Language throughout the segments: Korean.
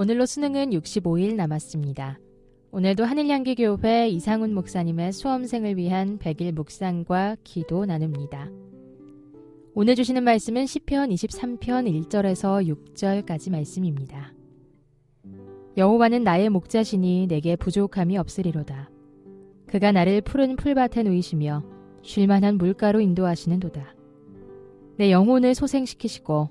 오늘로 수능은 65일 남았습니다. 오늘도 하늘향기교회 이상훈 목사님의 수험생을 위한 100일 묵상과 기도 나눕니다. 오늘 주시는 말씀은 시편 23편 1절에서 6절까지 말씀입니다. 여호와는 나의 목자시니 내게 부족함이 없으리로다. 그가 나를 푸른 풀밭에 누이시며 쉴만한 물가로 인도하시는도다. 내 영혼을 소생시키시고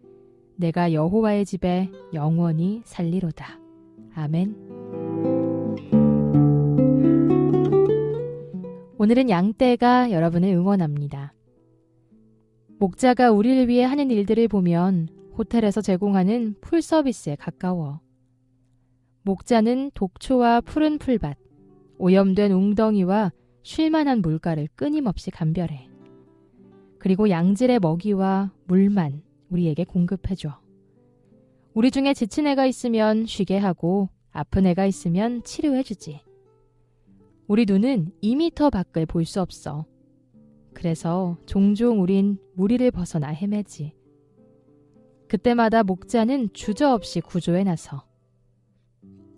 내가 여호와의 집에 영원히 살리로다. 아멘. 오늘은 양떼가 여러분을 응원합니다. 목자가 우리를 위해 하는 일들을 보면 호텔에서 제공하는 풀 서비스에 가까워. 목자는 독초와 푸른 풀밭, 오염된 웅덩이와 쉴만한 물가를 끊임없이 감별해. 그리고 양질의 먹이와 물만 우리에게 공급해줘. 우리 중에 지친 애가 있으면 쉬게 하고 아픈 애가 있으면 치료해주지. 우리 눈은 2미터 밖을 볼 수 없어. 그래서 종종 우린 무리를 벗어나 헤매지. 그때마다 목자는 주저없이 구조에 나서.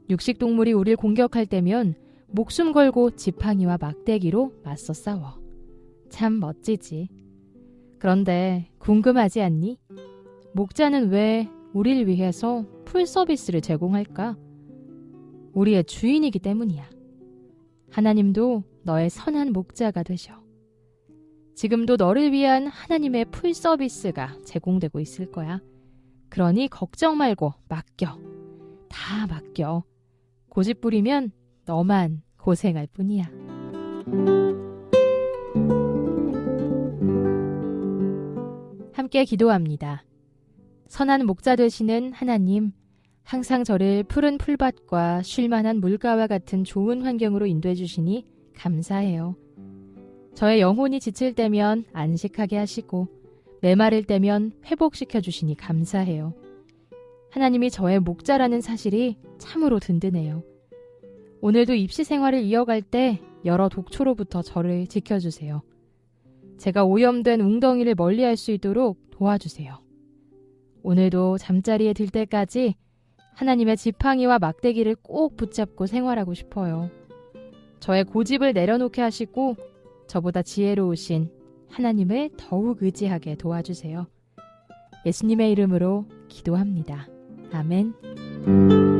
육식동물이 우리를 공격할 때면 목숨 걸고 지팡이와 막대기로 맞서 싸워. 참 멋지지. 그런데 궁금하지 않니? 목자는 왜 우리를 위해서 풀 서비스를 제공할까? 우리의 주인이기 때문이야. 하나님도 너의 선한 목자가 되셔. 지금도 너를 위한 하나님의 풀 서비스가 제공되고 있을 거야. 그러니 걱정 말고 맡겨. 다 맡겨. 고집 부리면 너만 고생할 뿐이야. 함께 기도합니다. 선한 목자 되시는 하나님, 항상 저를 푸른 풀밭과 쉴만한 물가와 같은 좋은 환경으로 인도해 주시니 감사해요. 저의 영혼이 지칠 때면 안식하게 하시고 메마를 때면 회복시켜 주시니 감사해요. 하나님이 저의 목자라는 사실이 참으로 든든해요. 오늘도 입시 생활을 이어갈 때 여러 독초로부터 저를 지켜주세요. 제가 오염된 웅덩이를 멀리할 수 있도록 도와주세요. 오늘도 잠자리에 들 때까지 하나님의 지팡이와 막대기를 꼭 붙잡고 생활하고 싶어요. 저의 고집을 내려놓게 하시고 저보다 지혜로우신 하나님을 더욱 의지하게 도와주세요. 예수님의 이름으로 기도합니다. 아멘.